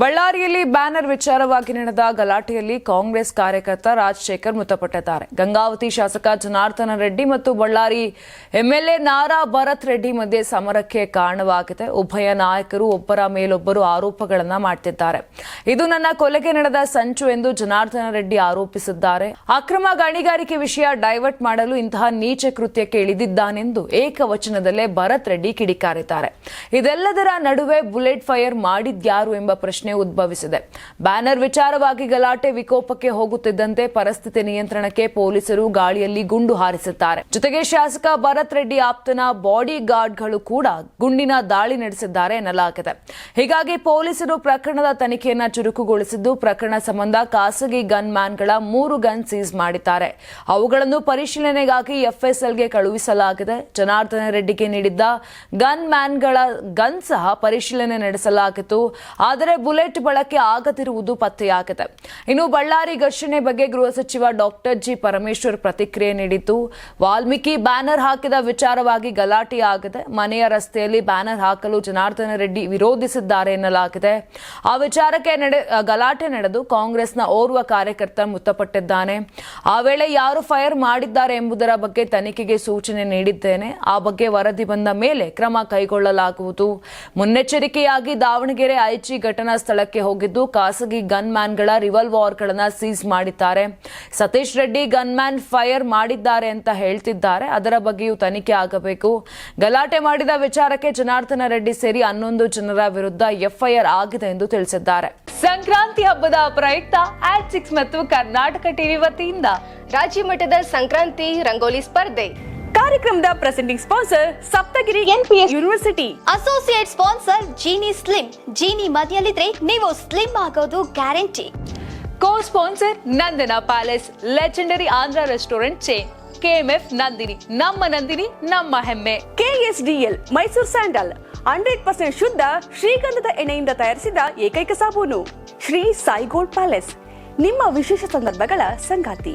ಬಳ್ಳಾರಿಯಲ್ಲಿ ಬ್ಯಾನರ್ ವಿಚಾರವಾಗಿ ನಡೆದ ಗಲಾಟೆಯಲ್ಲಿ ಕಾಂಗ್ರೆಸ್ ಕಾರ್ಯಕರ್ತ ರಾಜಶೇಖರ್ ಮೃತಪಟ್ಟಿದ್ದಾರೆ. ಗಂಗಾವತಿ ಶಾಸಕ ಜನಾರ್ದನ ರೆಡ್ಡಿ ಮತ್ತು Ballari M L A Nara Bharath Reddy ಮಧ್ಯೆ ಸಮರಕ್ಕೆ ಕಾರಣವಾಗಿದೆ. ಉಭಯ ನಾಯಕರು ಒಬ್ಬರ ಮೇಲೊಬ್ಬರು ಆರೋಪಗಳನ್ನು ಮಾಡ್ತಿದ್ದಾರೆ. ಇದು ನನ್ನ ಕೊಲೆಗೆ ನಡೆದ ಸಂಚು ಎಂದು ಜನಾರ್ದನ ರೆಡ್ಡಿ ಆರೋಪಿಸಿದ್ದಾರೆ. ಅಕ್ರಮ ಗಣಿಗಾರಿಕೆ ವಿಷಯ ಡೈವರ್ಟ್ ಮಾಡಲು ಇಂತಹ ನೀಚ ಕೃತ್ಯಕ್ಕೆ ಇಳಿದಿದ್ದಾನೆಂದು ಏಕವಚನದಲ್ಲೇ ಭರತ್ ರೆಡ್ಡಿ ಕಿಡಿಕಾರಿದ್ದಾರೆ. ಇದೆಲ್ಲದರ ನಡುವೆ ಬುಲೆಟ್ ಫೈರ್ ಮಾಡಿದ್ಯಾರು ಎಂಬ ಪ್ರಶ್ನೆ ಉದ್ಭವಿಸಿದೆ. ಬ್ಯಾನರ್ ವಿಚಾರವಾಗಿ ಗಲಾಟೆ ವಿಕೋಪಕ್ಕೆ ಹೋಗುತ್ತಿದ್ದಂತೆ ಪರಿಸ್ಥಿತಿ ನಿಯಂತ್ರಣಕ್ಕೆ ಪೊಲೀಸರು ಗಾಳಿಯಲ್ಲಿ ಗುಂಡು ಹಾರಿಸಿದ್ದಾರೆ. ಜೊತೆಗೆ ಶಾಸಕ ಭರತ್ ರೆಡ್ಡಿ ಆಪ್ತನ ಬಾಡಿ ಗಾರ್ಡ್ಗಳು ಕೂಡ ಗುಂಡಿನ ದಾಳಿ ನಡೆಸಿದ್ದಾರೆ ಎನ್ನಲಾಗಿದೆ. ಹೀಗಾಗಿ ಪೊಲೀಸರು ಪ್ರಕರಣದ ತನಿಖೆಯನ್ನು ಚುರುಕುಗೊಳಿಸಿದ್ದು, ಪ್ರಕರಣ ಸಂಬಂಧ ಖಾಸಗಿ ಗನ್ ಮ್ಯಾನ್ಗಳ ಮೂರು ಗನ್ ಸೀಸ್ ಮಾಡಿದ್ದಾರೆ. ಅವುಗಳನ್ನು ಪರಿಶೀಲನೆಗಾಗಿ ಎಫ್ಎಸ್ಎಲ್ಗೆ ಕಳುಹಿಸಲಾಗಿದೆ. ಜನಾರ್ದನ ರೆಡ್ಡಿಗೆ ನೀಡಿದ್ದ ಗನ್ ಮ್ಯಾನ್ಗಳ ಗನ್ ಸಹ ಪರಿಶೀಲನೆ ನಡೆಸಲಾಗಿತ್ತು. ಆದರೆ ಬುಲೆಟ್ ಬಳಕೆ ಆಗದಿರುವುದು ಪತ್ತೆಯಾಗಿದೆ. ಇನ್ನು ಬಳ್ಳಾರಿ ಘರ್ಷಣೆ ಬಗ್ಗೆ ಗೃಹ ಸಚಿವ ಡಾಕ್ಟರ್ ಜಿ ಪರಮೇಶ್ವರ್ ಪ್ರತಿಕ್ರಿಯೆ ನೀಡಿದ್ದು, ವಾಲ್ಮೀಕಿ ಬ್ಯಾನರ್ ಹಾಕಿದ ವಿಚಾರವಾಗಿ ಗಲಾಟೆ ಆಗಿದೆ ಮನೆಯ ರಸ್ತೆಯಲ್ಲಿ ಬ್ಯಾನರ್ ಹಾಕಲು ಜನಾರ್ದನ ರೆಡ್ಡಿ ವಿರೋಧಿಸಿದ್ದಾರೆ ಎನ್ನಲಾಗಿದೆ. ಆ ವಿಚಾರಕ್ಕೆ ನಡೆ, ಗಲಾಟೆ ನಡೆದು ಕಾಂಗ್ರೆಸ್ನ ಓರ್ವ ಕಾರ್ಯಕರ್ತ ಮೃತಪಟ್ಟಿದ್ದಾನೆ. ಆ ವೇಳೆ ಯಾರು ಫೈರ್ ಮಾಡಿದ್ದಾರೆ ಎಂಬುದರ ಬಗ್ಗೆ ತನಿಖೆಗೆ ಸೂಚನೆ ನೀಡಿದ್ದೇನೆ. ಆ ಬಗ್ಗೆ ವರದಿ ಬಂದ ಮೇಲೆ ಕ್ರಮ ಕೈಗೊಳ್ಳಲಾಗುವುದು. ಮುನ್ನೆಚ್ಚರಿಕೆಯಾಗಿ ದಾವಣಗೆರೆ ಐಚಿ ಘಟನಾ ಸ್ಥಳಕ್ಕೆ ಹೋಗಿದ್ದು ಖಾಸಗಿ ಗನ್ ಮ್ಯಾನ್ಗಳ ಸೀಸ್ ಮಾಡಿದ್ದಾರೆ. Satish Reddy gunman fire ಮಾಡಿದ್ದಾರೆ ಅಂತ ಹೇಳ್ತಿದ್ದಾರೆ. ಅದರ ಬಗ್ಗೆಯೂ ತನಿಖೆ ಆಗಬೇಕು. ಗಲಾಟೆ ಮಾಡಿದ ವಿಚಾರಕ್ಕೆ ಜನಾರ್ದನ ರೆಡ್ಡಿ ಸೇರಿ ಹನ್ನೊಂದು ಜನರ ವಿರುದ್ಧ ಎಫ್ಐಆರ್ ಆಗಿದೆ ಎಂದು ತಿಳಿಸಿದ್ದಾರೆ. ಸಂಕ್ರಾಂತಿ ಹಬ್ಬದ ಪ್ರಯುಕ್ತ ಆಟ್ ಸಿಕ್ಸ್ ಮತ್ತು ಕರ್ನಾಟಕ ಟಿವಿ ವತಿಯಿಂದ ರಾಜ್ಯ ಮಟ್ಟದ ಸಂಕ್ರಾಂತಿ ರಂಗೋಲಿ ಸ್ಪರ್ಧೆ. ಕಾರ್ಯಕ್ರಮದ presenting sponsor Saptagiri NPS university associate sponsor Genie slim Genie ಮನೆಯಲ್ಲಿದ್ರೆ ನೀವು ಸ್ಲಿಮ್ ಆಗೋದು guarantee cosponsor Nandana palace legendary Andhra restaurant chain KMF Nandini ನಮ್ಮ ನಂದಿನಿ ನಮ್ಮ ಹೆಮ್ಮೆ. KSDL Mysore sandal hundred percent ಶುದ್ಧ ಶ್ರೀಗಂಧದ ಎಣ್ಣೆಯಿಂದ ತಯಾರಿಸಿದ ಏಕೈಕ ಸಾಬೂನು. ಶ್ರೀ ಸಾಯಿ ಗೋಲ್ಡ್ ಪ್ಯಾಲೇಸ್ ನಿಮ್ಮ ವಿಶೇಷ ಸಂದರ್ಭಗಳ ಸಂಗಾತಿ.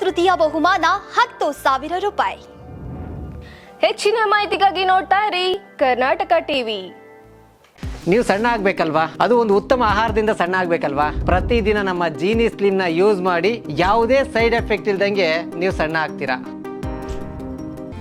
ತೃತೀಯ ಬಹುಮಾನ ಹತ್ತು ಸಾವಿರ ರೂಪಾಯಿ. ಹೆಚ್ಚಿನ ಮಾಹಿತಿಗಾಗಿ ನೋಡ್ತಾ ಇರಿ ಕರ್ನಾಟಕ ಟಿವಿ. ನೀವು ಸಣ್ಣ ಆಗ್ಬೇಕಲ್ವಾ? ಅದು ಒಂದು ಉತ್ತಮ ಆಹಾರದಿಂದ ಸಣ್ಣ ಆಗ್ಬೇಕಲ್ವಾ? ಪ್ರತಿದಿನ ನಮ್ಮ ಜೀನಿ ಸ್ಲಿಮ್ನ ಯೂಸ್ ಮಾಡಿ ಯಾವುದೇ ಸೈಡ್ ಎಫೆಕ್ಟ್ ಇಲ್ದಂಗೆ ನೀವು ಸಣ್ಣ ಆಗ್ತೀರಾ?